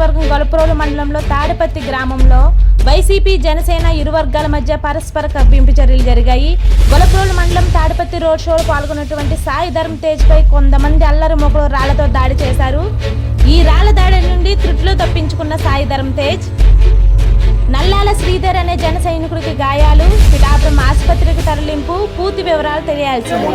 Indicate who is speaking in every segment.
Speaker 1: నియోజకవర్గం గొలప్రోలు మండలంలో తాడిపత్తి గ్రామంలో వైసీపీ జనసేన ఇరు వర్గాల మధ్య పరస్పర కవ్వింపు చర్యలు జరిగాయి. గొలపరోలు మండలం తాడిపత్తి రోడ్ షోలో పాల్గొన్నటువంటి సాయి ధర్మ్ తేజ్ పై కొంతమంది అల్లరి మొక్కలు రాళ్ళతో దాడి చేశారు. ఈ రాళ్ళ దాడి నుండి త్రుట్లో తప్పించుకున్న సాయి ధర్మ్ తేజ్ నల్లాల శ్రీధర్ అనే జన సైనికుడికి గాయాలు. పిఠాపురం ఆసుపత్రికి తరలింపు. పూర్తి వివరాలు తెలియాల్సింది.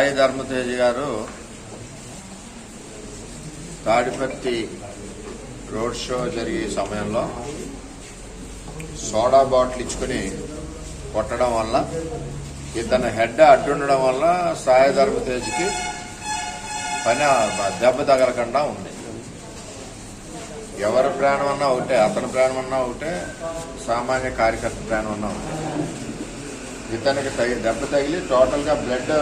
Speaker 2: సాయి ధర్మతేజ్ గారు తాడిపత్తి రోడ్ షో జరిగే సమయంలో సోడా బాటిల్ ఇచ్చుకుని కొట్టడం వల్ల ఇతని హెడ్ అడ్డుండడం వల్ల సాయి ధర్మతేజ్కి పని దెబ్బ తగలకుండా ఉంది. ఎవరి ప్రాణం అన్నా ఒకటే అతని ప్రాణం అన్నా ఒకటే సామాన్య కార్యకర్త ప్రాణం అన్నా ఒకటే. ఇతనికి తగి దెబ్బ తగిలి టోటల్గా బ్లడ్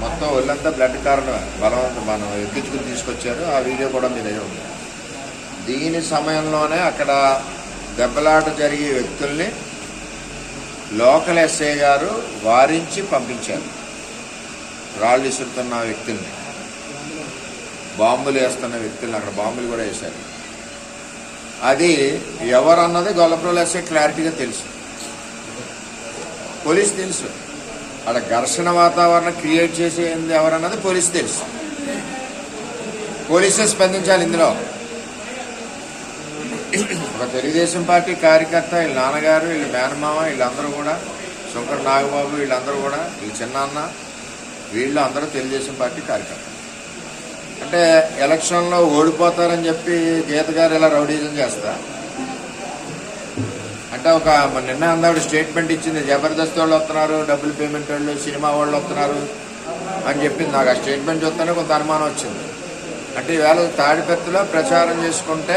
Speaker 2: మొత్తం ఒళ్ళంతా బ్లడ్ కారణం బలవంతం మనం ఎక్కించుకుని తీసుకొచ్చారు. ఆ వీడియో కూడా మీ దగ్గర ఉంది. దీని సమయంలోనే అక్కడ దెబ్బలాట జరిగే వ్యక్తుల్ని లోకల్ ఎస్ఐ గారు వారించి పంపించారు. రాళ్ళు ఇసురుతున్న వ్యక్తుల్ని. బాంబులు వేస్తున్న వ్యక్తుల్ని అక్కడ బాంబులు కూడా వేశారు. అది ఎవరన్నది గొల్లప్రోలు ఎస్ఐ క్లారిటీగా తెలుసు. పోలీస్ తెలుసు. అక్కడ ఘర్షణ వాతావరణం క్రియేట్ చేసేది ఎవరన్నది పోలీస్ తెలుసు. పోలీసే స్పందించాలి ఇందులో. ఒక తెలుగుదేశం పార్టీ కార్యకర్త వీళ్ళ నాన్నగారు వీళ్ళ మేనమామ వీళ్ళందరూ కూడా శంకర్ నాగబాబు వీళ్ళందరూ కూడా వీళ్ళ చిన్నాన్న వీళ్ళు అందరూ తెలుగుదేశం పార్టీ కార్యకర్త. అంటే ఎలక్షన్లో ఓడిపోతారని చెప్పి గీత గారు ఇలా రౌడీజం చేస్తారు. అంటే ఒక నిన్న అందావిడ స్టేట్మెంట్ ఇచ్చింది జబర్దస్త్ వాళ్ళు వస్తున్నారు డబ్బులు పేమెంట్ వాళ్ళు సినిమా వాళ్ళు వస్తున్నారు అని చెప్పింది. నాకు ఆ స్టేట్మెంట్ చూస్తేనే కొంత అనుమానం వచ్చింది. అంటే ఈవేళ తాడిపెత్తులో ప్రచారం చేసుకుంటే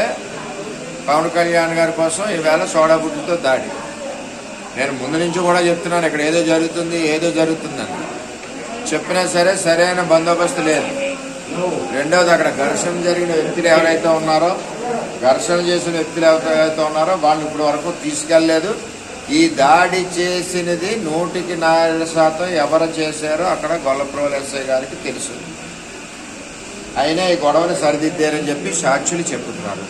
Speaker 2: పవన్ కళ్యాణ్ గారి కోసం ఈవేళ సోడా బుడ్డితో దాడి. నేను ముందు నుంచి కూడా చెప్తున్నాను ఇక్కడ ఏదో జరుగుతుంది ఏదో జరుగుతుందని. చెప్పినా సరే సరైన బందోబస్తు లేదు. రెండవది అక్కడ ఘర్షణ జరిగిన వ్యక్తులు ఎవరైతే ఉన్నారో ఘర్షణ చేసిన వ్యక్తులు ఎవరైతే ఉన్నారో వాళ్ళు ఇప్పటి వరకు తీసుకెళ్ళలేదు ఈ దాడి చేసినది నూటికి నాలుగు శాతం ఎవరు చేశారో అక్కడ గొల్లప్రోలు ఎస్ఐ గారికి తెలుసు. అయినా ఈ గొడవని సరిదిద్దారని చెప్పి సాక్షులు చెప్తున్నారు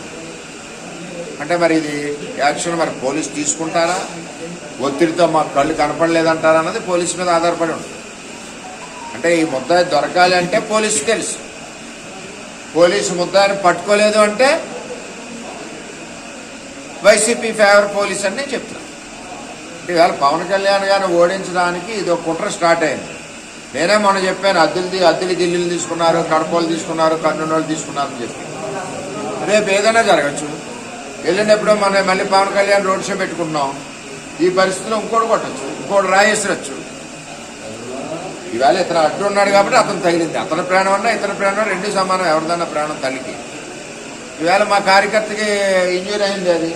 Speaker 2: అంటే మరి ఇది యాక్షన్ మరి పోలీసు తీసుకుంటారా? ఒత్తిడితో మా కళ్ళు కనపడలేదంటారా అన్నది పోలీసు మీద ఆధారపడి ఉంటుంది. అంటే ఈ ముద్దాయి దొరకాలి అంటే పోలీసు తెలుసు. పోలీసు ముద్దాయిని పట్టుకోలేదు అంటే వైసీపీ ఫేవర్ పోలీస్ అని నేను చెప్తున్నాను అంటే ఇవాళ పవన్ కళ్యాణ్ గారిని ఓడించడానికి ఇది ఒక కుట్ర స్టార్ట్ అయింది. నేనే మొన్న చెప్పాను అద్దెలు అద్దెలు దిల్లీలు తీసుకున్నారు కడపలు తీసుకున్నారు కర్నూలు తీసుకున్నారు అని చెప్పి. రేపు ఏదైనా జరగచ్చు. వెళ్ళినప్పుడు మనం మళ్ళీ పవన్ కళ్యాణ్ రోడ్ షో పెట్టుకుంటున్నాం. ఈ పరిస్థితిలో ఇంకోటి కొట్టచ్చు ఇంకోటి రాయేసరచ్చు. ఈవేళ ఇతను అడ్డు ఉన్నాడు కాబట్టి అతను తగిలింది. అతని ప్రాణం అన్నా ఇతని ప్రాణం రెండు సమానం ఎవరిదన్నా ప్రాణం తల్లికి. ఈవేళ మా కార్యకర్తకి ఇంజూరీ అయింది అది.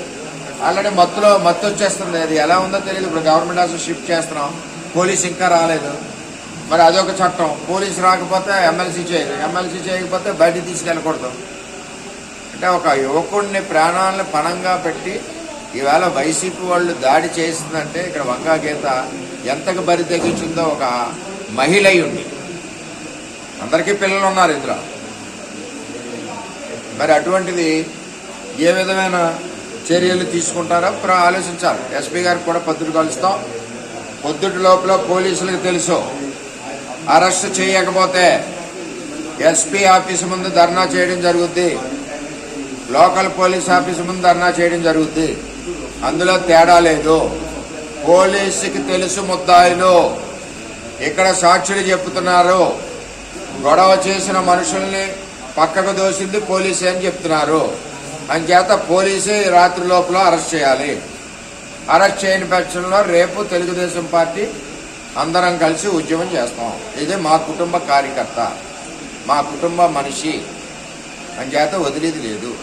Speaker 2: ఆల్రెడీ మత్తులో మత్తు వచ్చేస్తుంది అది. ఎలా ఉందో తెలియదు. ఇప్పుడు గవర్నమెంట్ హాస్పిటల్ షిఫ్ట్ చేస్తున్నాం. పోలీస్ ఇంకా రాలేదు. మరి అదొక చట్టం. పోలీస్ రాకపోతే ఎమ్మెల్సీ చేయరు ఎమ్మెల్సీ చేయకపోతే బయటికి తీసుకెళ్ళకూడదు. అంటే ఒక యువకుడిని ప్రాణాలను పణంగా పెట్టి ఈవేళ వైసీపీ వాళ్ళు దాడి చేసిందంటే ఇక్కడ వంగా గీత ఎంతకు బరి తెగించిందో ఒక మహిళ అయి ఉంది అందరికీ పిల్లలు ఉన్నారు ఇందులో. మరి అటువంటిది ఏ విధమైన చర్యలు తీసుకుంటారో ఆలోచించాలి. ఎస్పీ గారికి కూడా పొద్దుట కలుస్తాం. పొద్దుటి లోపల పోలీసులకు తెలుసు. అరెస్ట్ చేయకపోతే ఎస్పీ ఆఫీస్ ముందు ధర్నా చేయడం జరుగుద్ది. లోకల్ పోలీస్ ఆఫీస్ ముందు ధర్నా చేయడం జరుగుద్ది. అందులో తేడా లేదు. పోలీసుకి తెలుసు ముద్దాయిలు. ఇక్కడ సాక్షులు చెప్తున్నారు. గొడవ చేసిన మనుషుల్ని పక్కకు దోసింది పోలీసే అని చెప్తున్నారు. అంచేత పోలీసే రాత్రి లోపల అరెస్ట్ చేయాలి. అరెస్ట్ చేయని పక్షంలో రేపు తెలుగుదేశం పార్టీ అందరం కలిసి ఉద్యమం చేస్తాం. ఇది మా కుటుంబ కార్యకర్త. మా కుటుంబ మనిషి. అంచేత వదిలేది లేదు.